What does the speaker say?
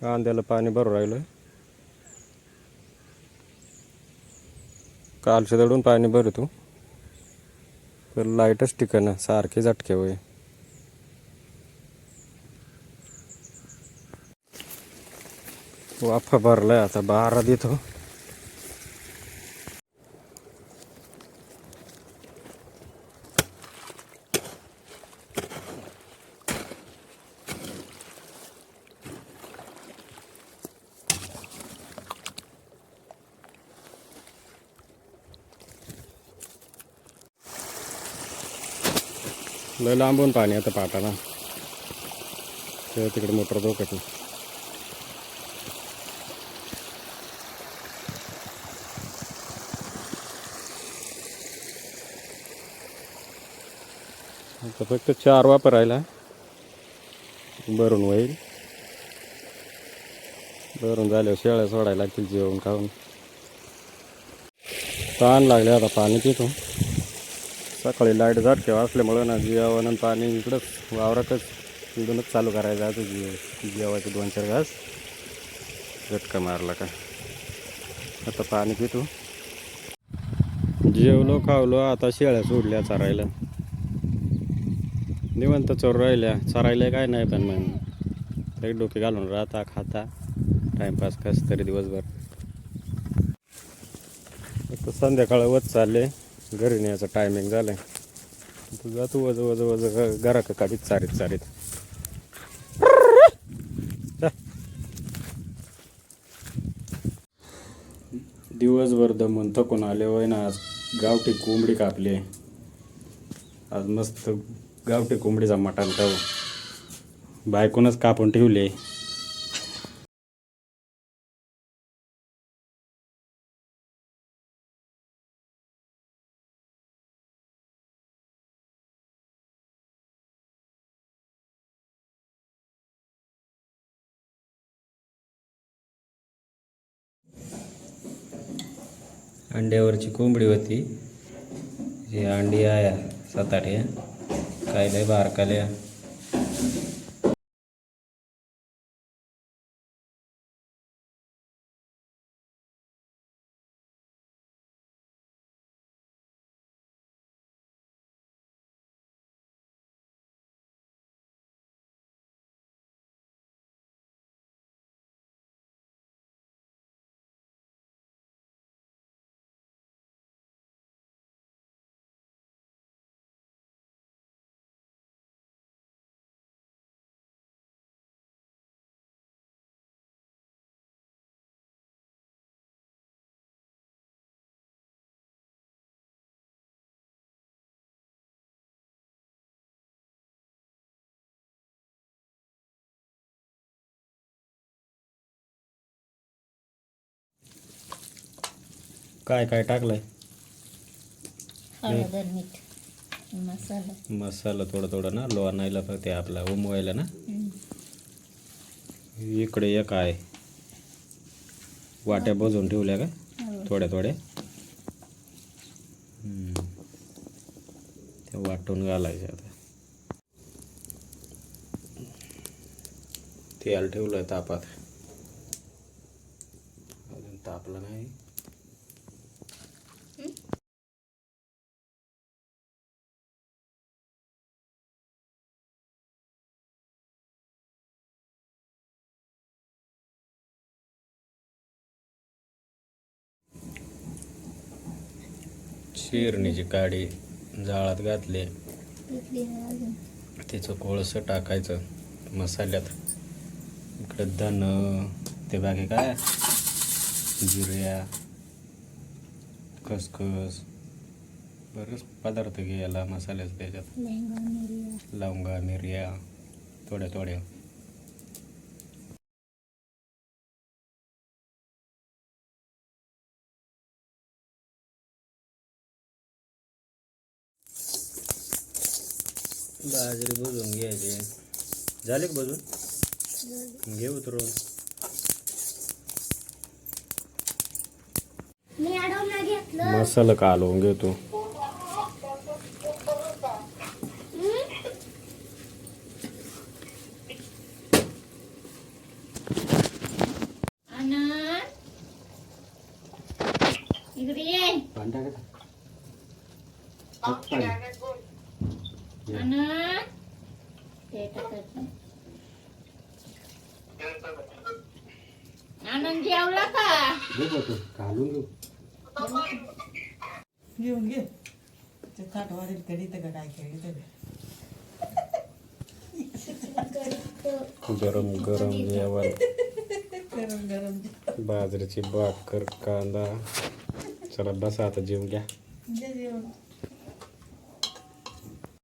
कांद्याला पाणी भरू राहिलं. कालच्या दडून पाणी भरतो तर लाईटच टिकना सारखे झटके होय. वाफा भरलाय आता बारा देतो. लय लांबून पाणी आता पाटाला. ते तिकडे मोटर धोकत नाही आता फक्त चार वापरायला भरून होईल. भरून झाल्यावर शेळ्या सोडायला लागतील जेवण खाऊन. ताण लागले आता पाणी पितो. सकाळी लाइट झटकेवा असल्यामुळं ना जेवण पाणी इकडंच वावरातच इकडूनच चालू करायचं आता जे जेवायचे दोन चार घास. झटका मारला का? आता पाणी पितो. जेवलो खावलो आता शेळ्या सोडल्या चरायला. निवंत चोर राहिल्या. चरायला काय नाही पण मग तरी डोके घालून राहता खाता. टाइमपास कस तरी दिवसभर. आता संध्याकाळ वत चालले घरी न्यायचं टायमिंग झालं तू जातो वज वज वज घरा काढीत चारीत चारीत. दिवसभर दमून थकून आले होय ना आज गावठी कोंबडी कापली. आज मस्त गावठी कोंबडीचा मटण खाऊ. बायकोनच कापून ठेवले. अंड्यावरची कोंबडी होती. जी अंडी आहे सात आठ आहे काय लय बारकाल्या काय काय टाकलंय? हळद आणि मीठ मसाला. मसाला थोडं थोडं ना लोणायला फक्त ते आपला उमवायला ना? इकडे एक आहे. वाट्या बजून ठेवल्या का? हो. थोड्या थोड्या. ते वाटून घालायचे आता. तेल ठेवलंय तापात. अजून तापलं नाही. शिरणीची काडी जाळात घातली. त्याचं कोळसं टाकायचं मसाल्यात. इकडं धन ते बाकी काय? जिऱ्या खसखस बरेच पदार्थ घ्यायला मसाल्याचं त्याच्यात. लवंगा मिरया थोड्या थोड्या. बाजरी भुजून घ्यायची. झाले का घे उतरून. मसाला कालवून घेतो? इकडे ये. ते टाकायचं आनंद जेवला का तू, घालून घेऊ घेऊन घे ते वाढेल कधी तर काय खेळली तर गरम गरम जेवण गरम गरम बाजरीची भाकर कांदा चला बसा आता जेवून घ्या जे जेवण